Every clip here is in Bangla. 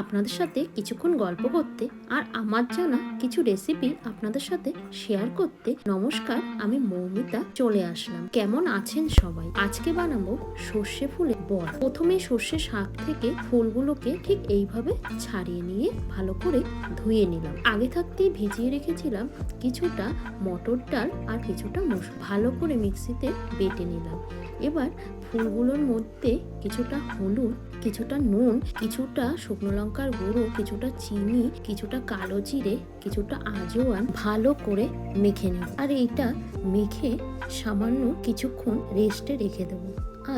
আপনাদের সাথে কিছুক্ষণ গল্প করতে আর আমার জানা কিছু রেসিপি আপনাদের সাথে শেয়ার করতে, নমস্কার, আমি মৌমিতা চলে আসলাম। কেমন আছেন সবাই? আজকে বানাবো সর্ষে ফুলে বড়া। প্রথমে সর্ষে শাক থেকে ফুলগুলোকে ঠিক এইভাবে ছাড়িয়ে নিয়ে ভালো করে ধুয়ে নিলাম। আগে থাকতেই ভিজিয়ে রেখেছিলাম কিছুটা মটর ডাল আর কিছুটা মসুর ভালো করে মিক্সিতে বেটে নিলাম। এবার ফুলগুলোর মধ্যে কিছুটা হলুদ, কিছুটা নুন, কিছুটা শুকনো লঙ্কার গুঁড়ো, কিছুটা চিনি, কিছুটা কালো জিরে, কিছুটা আজওয়ান ভালো করে মেখে নেব আর এইটা মেখে সামান্য কিছুক্ষণ রেস্টে রেখে দেবো।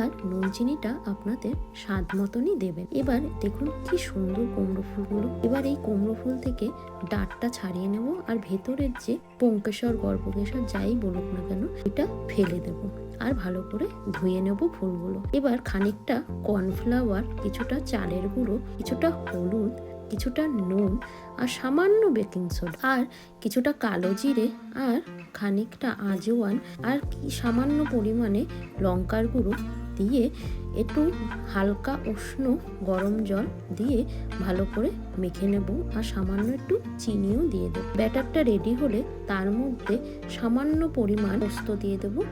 আর নুন চিনিটা আপনাদের স্বাদ মতনই দেবেন। এবার দেখুন কি সুন্দর কুমড়ো ফুলগুলো। এবার এই কুমড়ো ফুল থেকে ডাঁটটা ছাড়িয়ে নেব। আর ভেতরের যে পঙ্কেশ্বর গর্ভকেশ্বর যাই বলুক না কেন, এটা ফেলে দেব। আর ভালো করে ধুয়ে নেব ফুলগুলো। এবার খানিকটা কর্নফ্লাওয়ার কিছুটা চালের গুঁড়ো, কিছুটা হলুদ, কিছুটা নুন আর সামান্য বেকিং সোডা আর কিছুটা কালো জিরে আর খানিকটা আজওয়ান আর কি সামান্য পরিমাণে লঙ্কার গুঁড়ো দিয়ে একটু হালকা উষ্ণ গরম জল দিয়ে ভালো করে মেখে নেব আর সামান্য একটু চিনিও দিয়ে দেব। ব্যাটারটা রেডি হলে তার মধ্যে সামান্য পরিমাণ পোস্ত দিয়ে দেব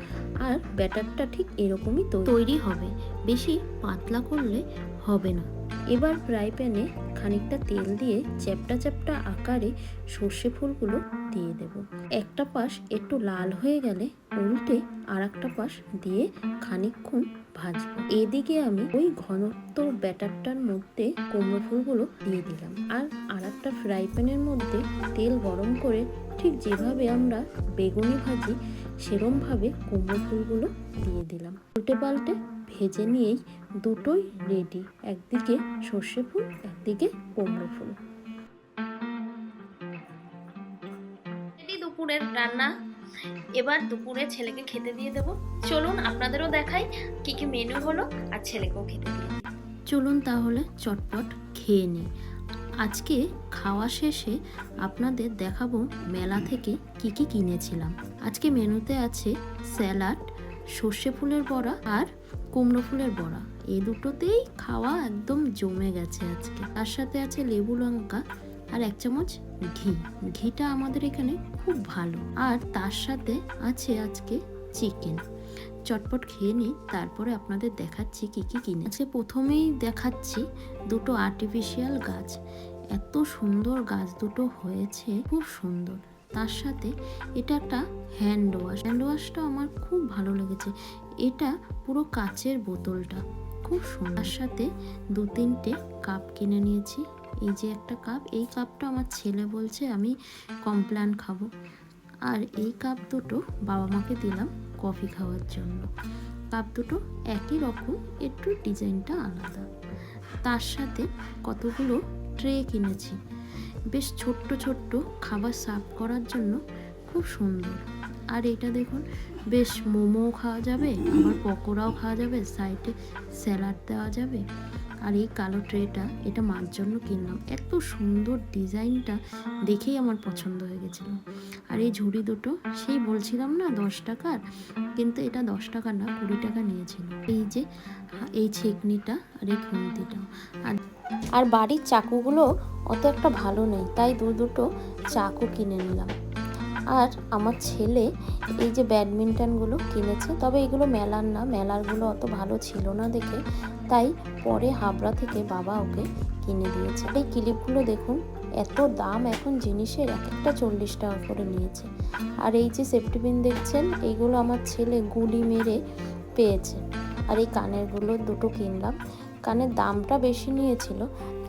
আর ব্যাটারটা ঠিক এরকমই তৈরি হবে। বেশি পাতলা করলে হবে না। এবার ফ্রাই প্যানে খানিকটা তেল দিয়ে চ্যাপটা চ্যাপটা আকারে সর্ষে ফুলগুলো দিয়ে দেব। একটা পাশ একটু লাল হয়ে গেলে উল্টে আর একটা পাশ দিয়ে খানিকক্ষণ ভাজবো। এদিকে আমি ওই ঘনত্ব ব্যাটারটার মধ্যে কুমড়ো ফুলগুলো দিয়ে দিলাম। আর আর একটা ফ্রাই প্যানের মধ্যে তেল গরম করে ঠিক যেভাবে আমরা বেগুনি ভাজি, সেরমভাবে কুমড়ো ফুলগুলো দিয়ে দিলাম। উল্টে পাল্টে ভেজে নিয়েই দুটোই রেডি একদিকে সর্ষে ফুল একদিকে কুমড়ো ফুল। দুপুরের রান্না। এবার দুপুরে ছেলেকে খেতে দিয়ে দেব। চলুন আপনাদেরও দেখাই কি কি মেনু হলো আর ছেলেকেও খেতে দিয়ে দিই। চলুন তাহলে চটপট খেয়ে নিই। আজকে খাওয়া শেষে আপনাদের দেখাবো মেলা থেকে কি কি কিনেছিলাম। আজকে মেনুতে আছে স্যালাড সর্ষে ফুলের বড়া আর কুমড়ো ফুলের বড়া। এ দুটোতেই খাওয়া একদম জমে গেছে আজকে। তার সাথে আছে লেবু লঙ্কা আর এক চামচ ঘি। ঘিটা আমাদের এখানে খুব ভালো। আর তার সাথে আছে আজকে চিকেন। চটপট খেয়ে নিই, তারপরে আপনাদের দেখাচ্ছি কি কি কিনে। আজকে প্রথমেই দেখাচ্ছি দুটো আর্টিফিশিয়াল গাছ। এত সুন্দর গাছ দুটো হয়েছে, খুব সুন্দর। তার সাথে এটা একটা হ্যান্ড ওয়াশ হ্যান্ড ওয়াশটা আমার খুব ভালো লেগেছে। এটা পুরো কাচের বোতলটা, খুব সুন্দর। সাথে দু তিনটে কাপ কিনে নিয়েছি। এই যে একটা কাপ এই কাপটা আমার ছেলে বলছে আমি কমপ্ল্যান খাব। আর এই কাপ দুটো বাবা মাকে দিলাম কফি খাওয়ার জন্য। কাপ দুটো একই রকম, একটু ডিজাইনটা আলাদা। তার সাথে কতগুলো ট্রে কিনেছি। বেশ ছোট্ট ছোট্ট খাবার সার্ভ করার জন্য খুব সুন্দর। আর এটা দেখুন, বেশ মোমোও খাওয়া যাবে, আবার পকোড়াও খাওয়া যাবে, সাইডে স্যালাড দেওয়া যাবে। আর এই কালো ট্রেটা, এটা মার জন্য কিনলাম। এত সুন্দর ডিজাইনটা দেখেই আমার পছন্দ হয়ে গেছিল। আর এই ঝুড়ি দুটো, সেই বলছিলাম না দশ টাকার, কিন্তু এটা দশ টাকা না, কুড়ি টাকা নিয়েছিল। এই যে, এই ছেকনিটা আর এই খুন্তিটা। আর আর বাড়ির চাকুগুলো অত একটা ভালো নেই, তাই দু দুটো চাকু কিনে নিলাম। আর আমার ছেলে এই যে ব্যাডমিন্টনগুলো কিনেছে, তবে এগুলো মেলার না, মেলারগুলো অত ভালো ছিল না দেখে, তাই পরে হাবড়া থেকে বাবা ওকে কিনে দিয়েছে। এই ক্লিপগুলো দেখুন, এত দাম এখন জিনিসের, এক একটা চল্লিশ টাকা করে নিয়েছে। আর এই যে সেফটি পিন দেখছেন এইগুলো আমার ছেলে গুলি মেরে পেয়েছে। আর এই কানেরগুলো দুটো কিনলাম। কানের দামটা বেশি নিয়েছিল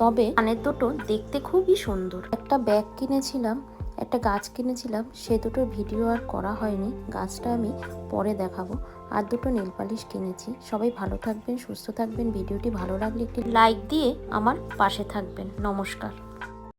তবে কানের দুটো দেখতে খুবই সুন্দর। একটা ব্যাগ কিনেছিলাম, একটা গাছ কিনেছিলাম, সে দুটোর ভিডিও আর করা হয়নি। গাছটা আমি পরে দেখাবো। আর দুটো নীল পালিশ কিনেছি। সবাই ভালো থাকবেন, সুস্থ থাকবেন। ভিডিওটি ভালো লাগলে একটি লাইক দিয়ে আমার পাশে থাকবেন। নমস্কার।